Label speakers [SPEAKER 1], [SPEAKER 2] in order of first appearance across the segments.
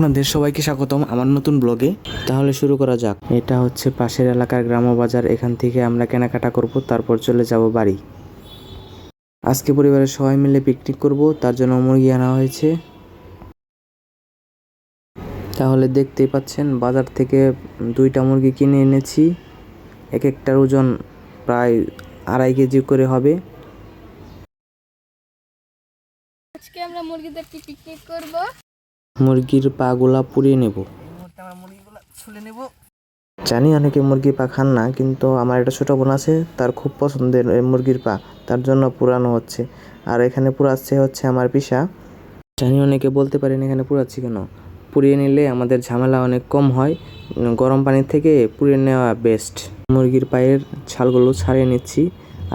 [SPEAKER 1] আপনাদের সবাইকে স্বাগতম আমার নতুন ব্লগে। তাহলে শুরু করা যাক। এটা হচ্ছে পাশের এলাকার গ্রাম বাজার। এখান থেকে আমরা কেনাকাটা করব, তারপর চলে যাব বাড়ি। আজকে পরিবারের সবাই মিলে পিকনিক করব, তার জন্য মুরগি আনা হয়েছে। তাহলে দেখতেই পাচ্ছেন, বাজার থেকে দুইটা মুরগি কিনে এনেছি। এক একটার ওজন প্রায় আড়াই কেজি করে হবে।
[SPEAKER 2] আজকে আমরা মুরগিদেরকে পিকনিক করব।
[SPEAKER 1] মুরগির পাগুলা পুড়িয়ে নেব। জানি অনেকে মুরগি পা খান না, কিন্তু আমার একটা ছোটো বোন আছে, তার খুব পছন্দের মুরগির পা, তার জন্য পুরানো হচ্ছে। আর এখানে পুরাচ্ছে হচ্ছে আমার পিসা। জানি অনেকে বলতে পারেন এখানে পুরাচ্ছি কেন? পুড়িয়ে নিলে আমাদের ঝামেলা অনেক কম হয়, গরম পানির থেকে পুড়িয়ে নেওয়া বেস্ট মুরগির পায়ের ছালগুলো ছাড়িয়ে নিচ্ছি,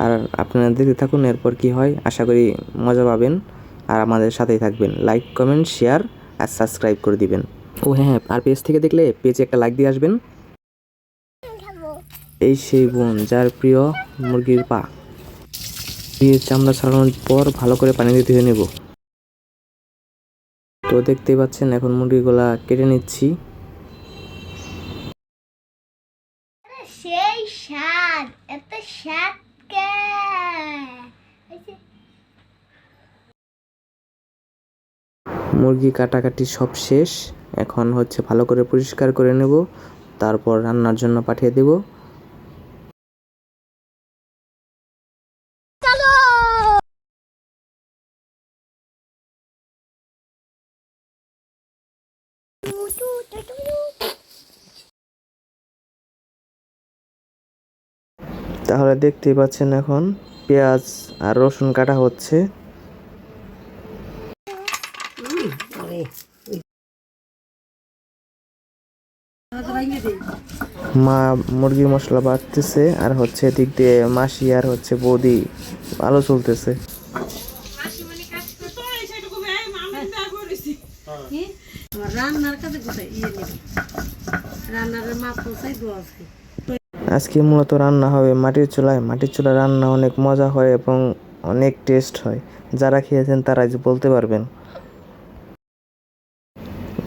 [SPEAKER 1] আর আপনারা দেখতে থাকুন এরপর কি হয়, আশা করি মজা পাবেন, আর আমাদের সাথেই থাকবেন। লাইক কমেন্ট শেয়ার আর সাবস্ক্রাইব করে দিবেন। ও হ্যাঁ হ্যাঁ আর পেজ থেকে দেখলে পেজে একটা লাইক দিয়ে আসবেন। এই সেই বোন যার প্রিয় মুরগির পা। দিয়ে চামড়া ছাড়ানোর পর ভালো করে পানি দিয়ে ধুয়ে নেব। তো দেখতেই পাচ্ছেন এখন মুরগিগুলা কেটে নিচ্ছি।
[SPEAKER 2] সেই স্বাদ এত স্বাদ কে
[SPEAKER 1] মুরগি কাটাকাটি সব শেষ। এখন হচ্ছে ভালো করে পরিষ্কার করে নেব। তারপর রান্নার জন্য পাঠিয়ে দেব। তাহলে দেখতেই পাচ্ছেন এখন পেঁয়াজ আর রসুন কাটা হচ্ছে। মা মুরগির মশলা বাড়তেছে, আর হচ্ছে এদিক দিয়ে মাসি আর হচ্ছে বৌদি আলো চলতেছে। আজকে মূলত রান্না হবে মাটির চুলায়। মাটির চুলায় রান্না অনেক মজা হয় এবং অনেক টেস্ট হয়। যারা খেয়েছেন তারা বলতে পারবেন।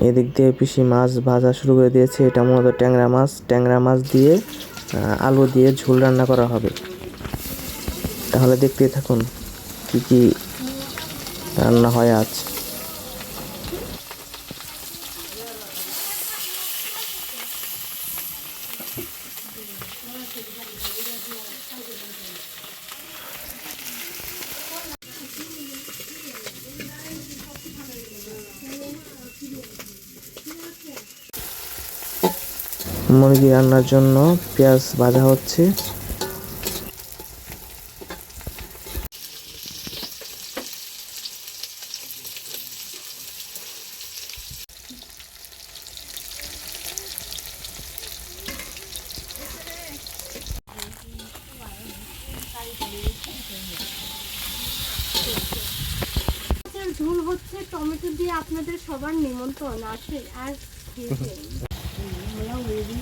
[SPEAKER 1] এদিক দিয়ে পিসি মাছ ভাজা শুরু করে দিয়েছে। এটা মূলত ট্যাংরা মাছ। ট্যাংরা মাছ দিয়ে আলু দিয়ে ঝোল রান্না করা হবে। তাহলে দেখতে থাকুন কি কি রান্না হয় আজ। মুরগি রান্নার জন্য পেঁয়াজ ভাজা হচ্ছে।
[SPEAKER 2] ঝুল হচ্ছে, টমেটো দিয়ে আপনাদের সবার নিমন্ত্রণ আছে, আর খেতে।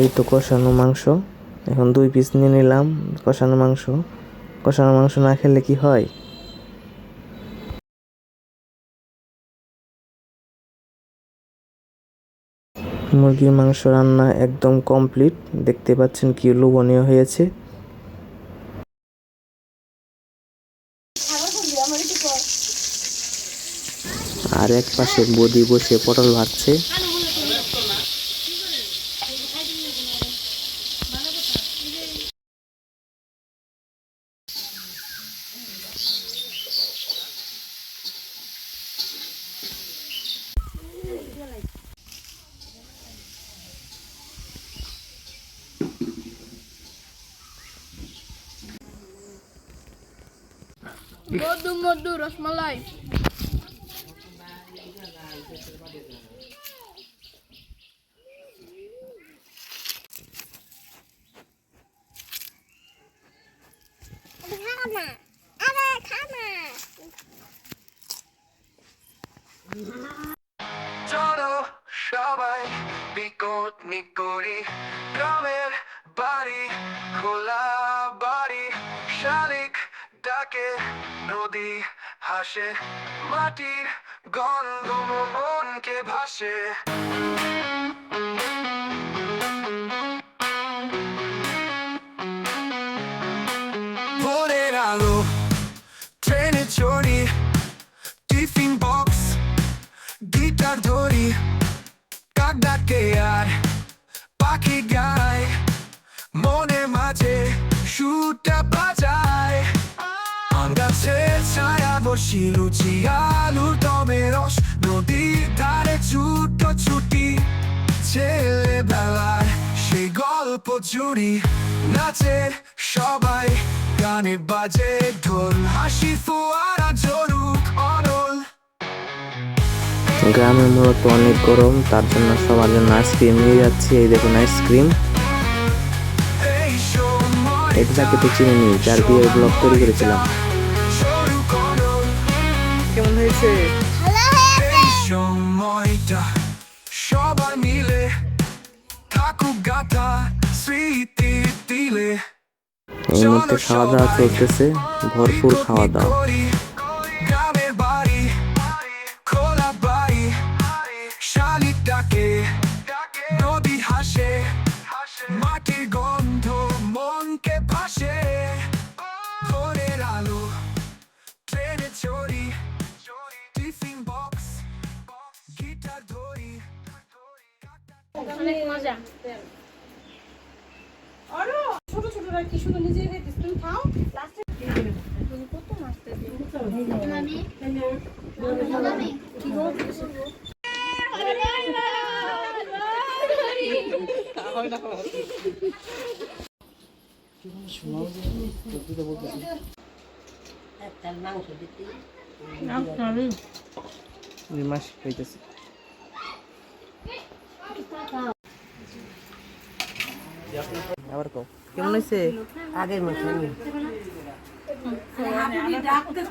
[SPEAKER 1] এই তো কষানো মাংস। এখন দুই পিস নিয়ে নিলাম কষানো মাংস। কষানো মাংস না খেলে কি হয়? মুরগির মাংস রান্না একদম কমপ্লিট দেখতে পাচ্ছেন কি লোভনীয় হয়েছে। আর এক পাশে বদি বসে পটল ভাজছে।
[SPEAKER 2] মধু মধু রসমালাই।
[SPEAKER 3] পিকনিক করি গ্রামের খোলা বাড়ি শালিক ডাকে নদী হাসে মাটির গন্ধ মনকে ভাসে। ডাকে আর পাখি গায়, মনে মাঝে বাজায়। আম গাছের ছায়া বসি, লুচি আলুর দমে রস, নদীর ধারে ছোট ছুটি। ছেলেবেলার সেই গল্প জুড়ি নাচে সবাই গানে বাজে ঢোল, হাসি, ফোয়ারা অনল
[SPEAKER 1] গ্রামে মূলত অনেক গরম তার জন্য সবার জন্য আইসক্রিম নিয়ে যাচ্ছি। এই দেখুন আইসক্রিম। এটা যাকে তো চিনি নি যার বিয়ের ব্লগ তৈরি করেছিলাম।
[SPEAKER 3] সরুক
[SPEAKER 1] কেমন হয়েছে?
[SPEAKER 3] সবাই মিলে থাকুক গাথা স্মৃতি দিলে।
[SPEAKER 1] এই মুহূর্তে খাওয়া দাওয়া চলতেছে ভরপুর খাওয়া দাওয়া।
[SPEAKER 2] অনেক মজা।
[SPEAKER 4] ছোট ছোটরা কি তুমি খাও।
[SPEAKER 2] কত
[SPEAKER 1] আবার কও কেমন হয়েছে?
[SPEAKER 4] আগের মতো ডাকতে